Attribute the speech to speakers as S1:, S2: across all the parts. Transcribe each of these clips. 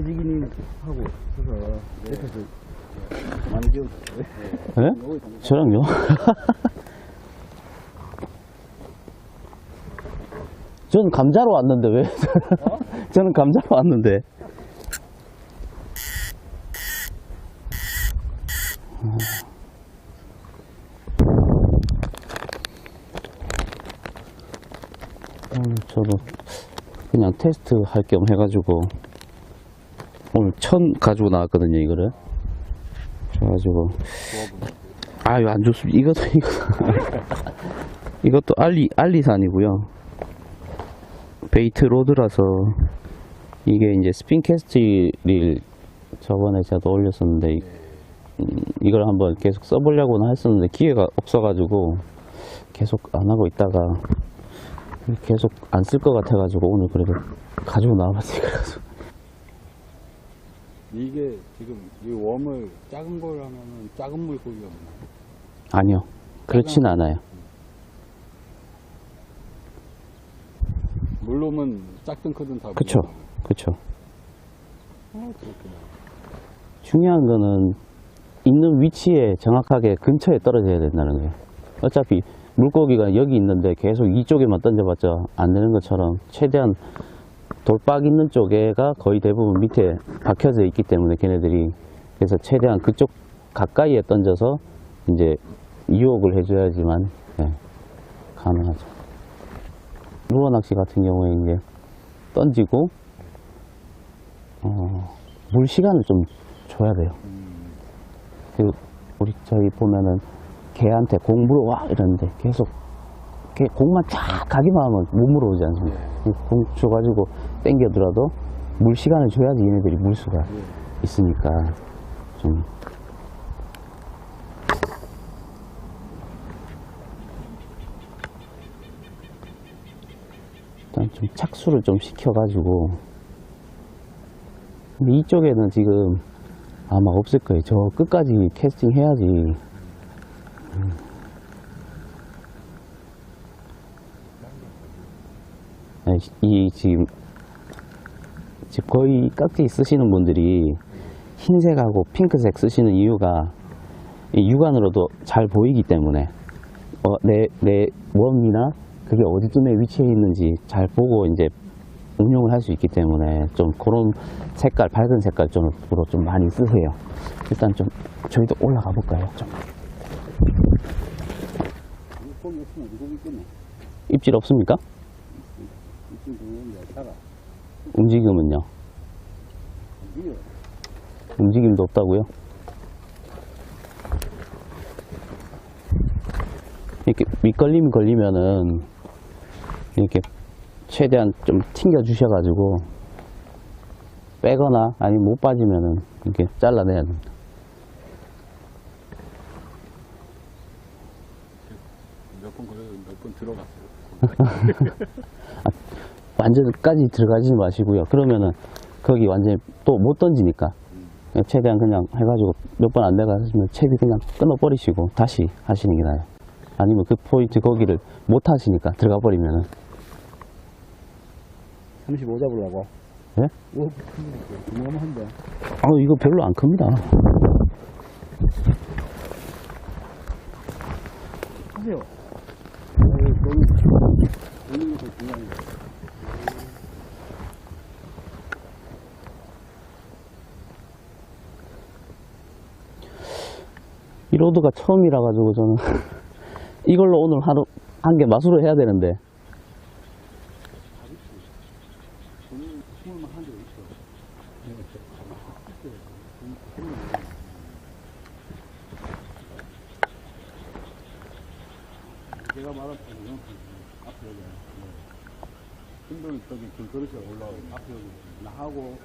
S1: 최지기님하고 해서 옆에서 많이 배웠어요.
S2: 예? 저랑요? 저는 감자로 왔는데 왜? 저는 감자로 왔는데. 오늘 저도 그냥 테스트 할 겸 해가지고 오늘 천 가지고 나왔거든요 이거를. 그래가지고. 아유 안 좋습니다. 이것도 이거. 이것도 알리 알리산이고요. 베이트 로드라서 이게 이제 스핀 캐스트를 저번에 제가 또 올렸었는데 이- 음, 이걸 한번 계속 써보려고는 했었는데 기회가 없어가지고 계속 안 하고 있다가 계속 안 쓸 것 같아가지고 오늘 그래도 가지고 나와봤어요. 그래서
S1: 이게 지금 이 웜을 작은 걸 하면은 작은 물고기가 많아요.
S2: 아니요 그렇진 않아요
S1: 물로면 작든 크든 다.
S2: 그쵸.
S1: 물어요.
S2: 그쵸
S1: 아, 그렇구나.
S2: 중요한 거는 있는 위치에 정확하게 근처에 떨어져야 된다는 거예요. 어차피 물고기가 여기 있는데 계속 이쪽에만 던져봤자 안 되는 것처럼 최대한 돌박 있는 쪽에가 거의 대부분 밑에 박혀져 있기 때문에 걔네들이 그래서 최대한 그쪽 가까이에 던져서 이제 유혹을 해줘야지만 예, 가능하죠. 루어 낚시 같은 경우에 이제 던지고 어, 물 시간을 좀 줘야 돼요. 그 우리 저희 보면은 개한테 공 물어와 이러는데 계속 개 공만 쫙 가기만 하면 못 물어오지 않습니까? 이공 줘가지고 땡겨더라도 물 시간을 줘야지 얘네들이 물수가 있으니까 좀 일단 좀 착수를 좀 시켜가지고 근데 이쪽에는 지금 아마 없을 거예요. 저 끝까지 캐스팅 해야지. 음. 네, 이 지금 지금 거의 깍지 쓰시는 분들이 흰색하고 핑크색 쓰시는 이유가 이 육안으로도 잘 보이기 때문에 어, 내, 내 웜이나 그게 어디쯤에 위치해 있는지 잘 보고 이제 응용을 할 수 있기 때문에 좀 그런 색깔, 밝은 색깔 쪽으로 좀 많이 쓰세요. 일단 좀 저희도 올라가 볼까요? 좀
S1: 있겠네.
S2: 입질 없습니까? 움직임은요? 움직임도 없다고요? 이렇게 밑걸림이 걸리면은 이렇게 최대한 좀 튕겨 주셔가지고 빼거나 아니면 못 빠지면은 이렇게 잘라내야 됩니다.
S1: 몇번 그래도 몇번 들어갔어요.
S2: 완전까지 들어가지 마시고요. 그러면은 거기 완전히 또 못 던지니까 그냥 최대한 그냥 해가지고 몇 번안 내가시면 채비 그냥 끊어버리시고 다시 하시는 게 나아요. 아니면 그 포인트 거기를 못 하시니까 들어가 버리면은
S1: 35 잡으려고.
S2: 예?
S1: 오, 어마어마한데.
S2: 아 이거 별로 안 큽니다.
S1: 하세요. 아유, 너무, 보는 게더 중요한 거.
S2: 이 로드가 처음이라 가지고 저는 이걸로 오늘 하루 한 개 마수로 해야 되는데.
S1: 제가 말한 거는 앞에 여기 힘들은 저기 길거리에 올라오고 앞에 여기 나하고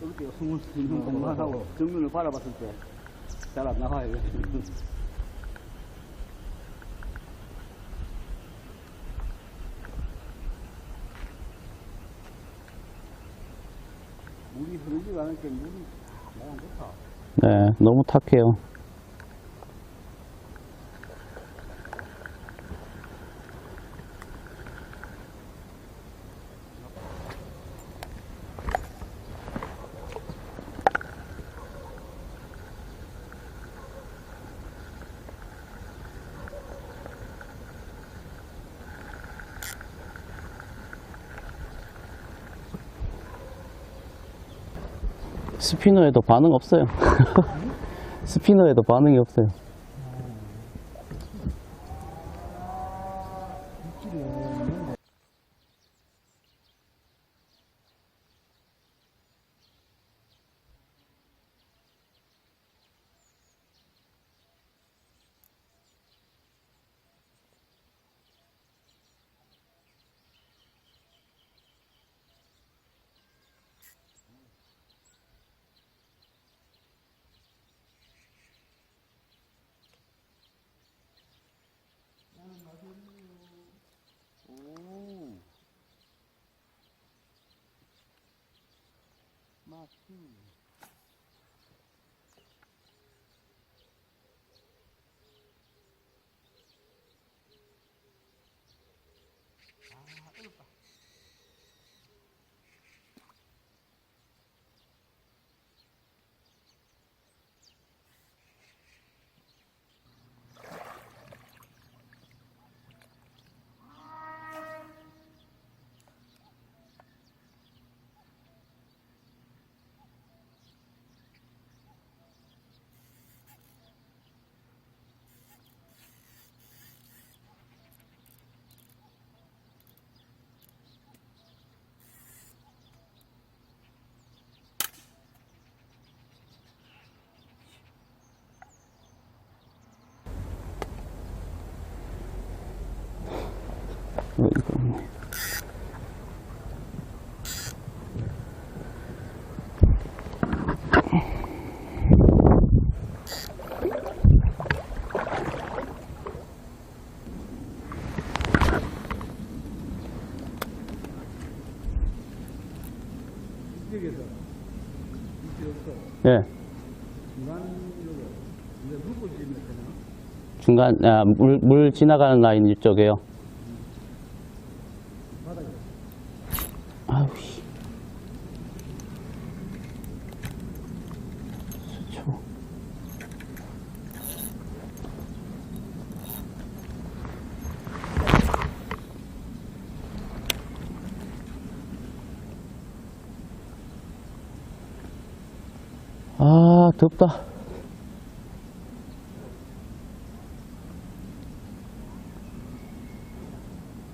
S1: 이렇게 숨을 수 있는 것만 하고 정면을 바라봤을 때 잘 안 나와요. 물이 흐르지가 않으니까 물이 나랑 좋다.
S2: 네 너무 탁해요. 스피너에도 반응 없어요. 스피너에도 반응이 없어요. 뭐 예.
S1: 중간,
S2: 아, 물, 물 지나가는 라인 이쪽에요.
S1: 바닥에
S2: 아우, 씨. 수초. 아, 덥다.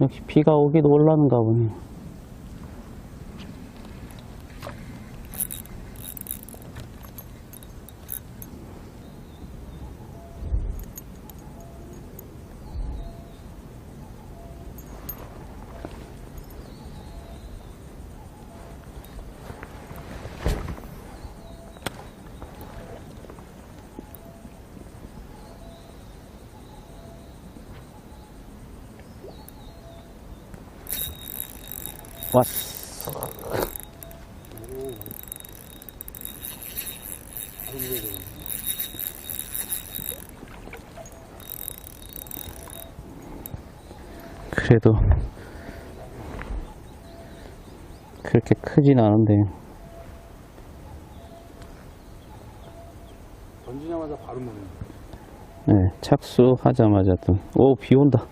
S2: 역시 비가 오기도 올라는가 보네. 왔어. 그래도 그렇게 크진 않은데
S1: 던지자마자 바로 먹는 거.
S2: 네, 착수하자마자 또오 비 온다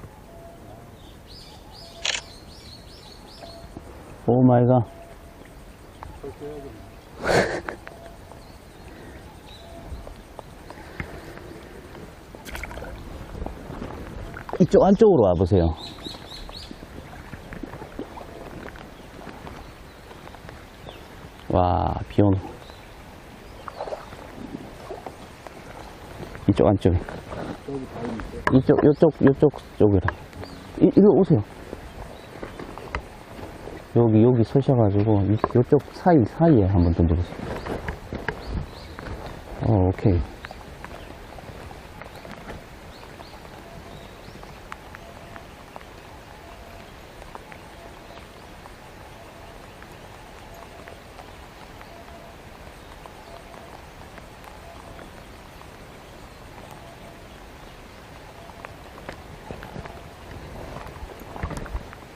S2: 오 마이 갓. 이쪽 안쪽으로 와보세요 와 비 오는 이쪽 안쪽에. 이쪽, 요쪽, 요쪽 쪽이라. 이, 일로 오세요. 여기, 여기 서셔가지고, 이, 요쪽 사이, 사이에 한번 던져보세요. 어, 오케이.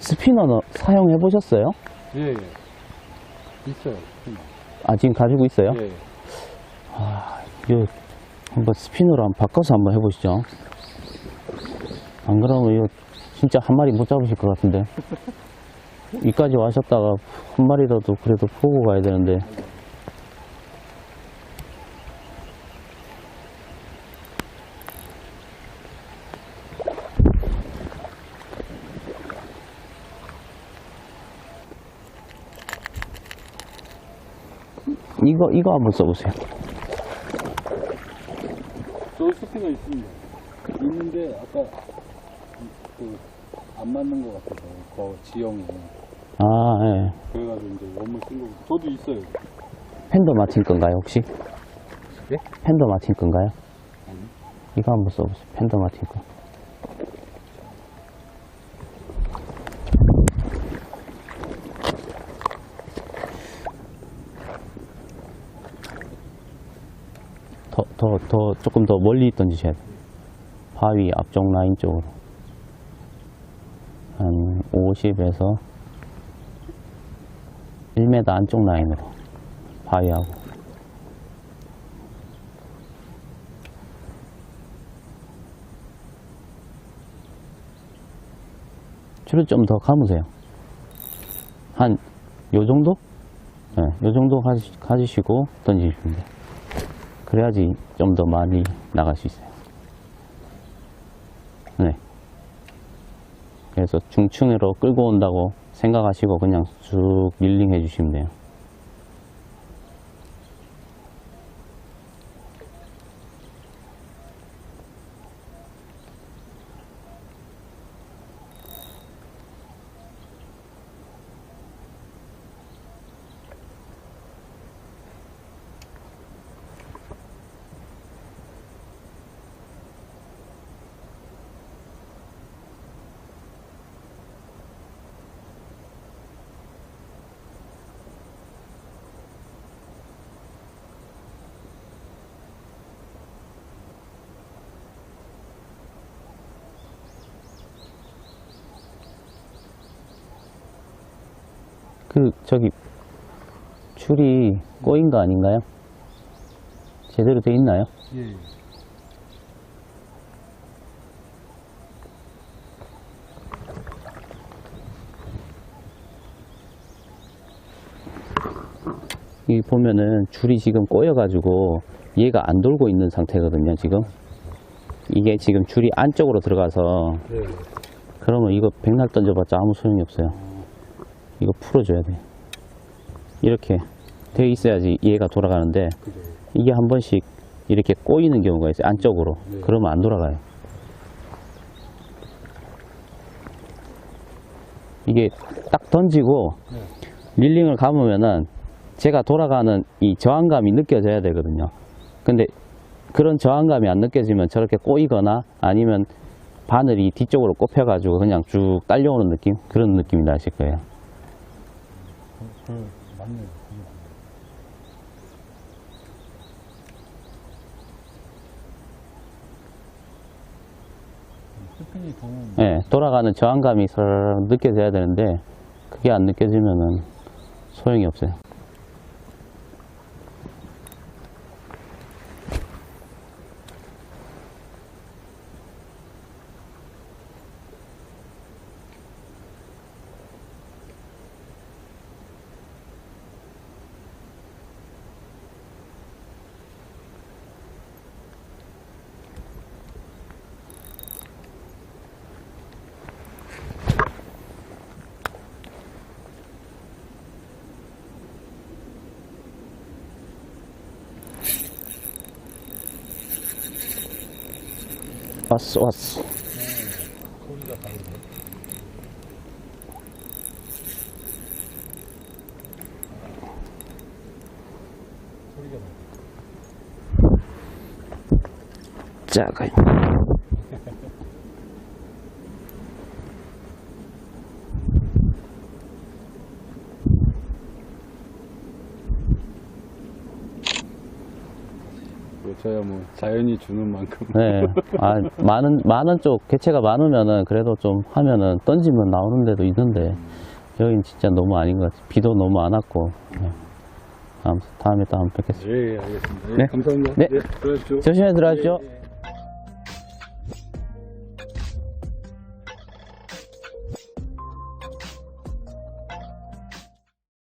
S2: 스피너는 사용해 보셨어요?
S1: 예, 예. 있어요.
S2: 아, 지금 가지고 있어요?
S1: 예.
S2: 이거 한번 스피너로 한번 바꿔서 한번 해보시죠. 안 그러면 이거 진짜 한 마리 못 잡으실 것 같은데. 이까지 와셨다가 한 마리라도 그래도 보고 가야 되는데. 이거, 이거 한번 써보세요.
S1: 저 스피가 있습니다. 있는데 아까 그 안 맞는 것 같아서 그 지형이
S2: 아, 예.
S1: 그래가지고 이제 원물 쓴 거고 저도 있어요.
S2: 팬더 마틴 건가요, 혹시?
S1: 예?
S2: 팬더 마틴 건가요?
S1: 아니.
S2: 이거 한번 써보세요. 팬더 마틴 거. 더, 더, 더, 조금 더 멀리 던지셔야. 바위 앞쪽 라인 쪽으로. 한 50에서 1m 안쪽 라인으로. 바위하고. 줄을 좀 더 감으세요. 한, 요 정도? 네, 요 정도 가지, 가지시고 던지시면 돼요. 그래야지 좀 더 많이 나갈 수 있어요. 네. 그래서 중층으로 끌고 온다고 생각하시고 그냥 쭉 밀링 해주시면 돼요. 그, 저기, 줄이 꼬인 거 아닌가요? 제대로 돼 있나요?
S1: 예.
S2: 이 보면은 줄이 지금 꼬여가지고 얘가 안 돌고 있는 상태거든요, 지금. 이게 지금 줄이 안쪽으로 들어가서
S1: 네.
S2: 그러면 이거 백날 던져봤자 아무 소용이 없어요. 이거 풀어줘야 돼. 이렇게 돼 있어야지 얘가 돌아가는데. 이게 한 번씩 이렇게 꼬이는 경우가 있어요. 안쪽으로.
S1: 네.
S2: 그러면 안 돌아가요. 이게 딱 던지고
S1: 네.
S2: 릴링을 감으면은 제가 돌아가는 이 저항감이 느껴져야 되거든요. 근데 그런 저항감이 안 느껴지면 저렇게 꼬이거나 아니면 바늘이 뒤쪽으로 꼽혀 가지고 그냥 쭉 딸려오는 느낌? 그런 느낌이 나실 거예요.
S1: 그, 맞네요. 도는
S2: 예, 돌아가는 저항감이 서르르 느껴져야 되는데 그게 안 느껴지면은 소용이 없어요. 왔어, 왔어.
S1: 소리가 다르네. 소리가 다르네.
S2: 작아요.
S1: 뭐 저야 뭐 자연이 주는 만큼
S2: 네. 아, 많은, 많은 쪽, 개체가 많으면은 그래도 좀 하면은 던지면 나오는 데도 있는데 여긴 진짜 너무 아닌 것 같아요. 비도 너무 안 왔고. 네. 다음, 다음에 또 한번 뵙겠습니다.
S1: 예, 예, 알겠습니다. 예,
S2: 네.
S1: 감사합니다.
S2: 네.
S1: 예, 들어가십시오.
S2: 조심히 들어가십시오.
S1: 예, 예.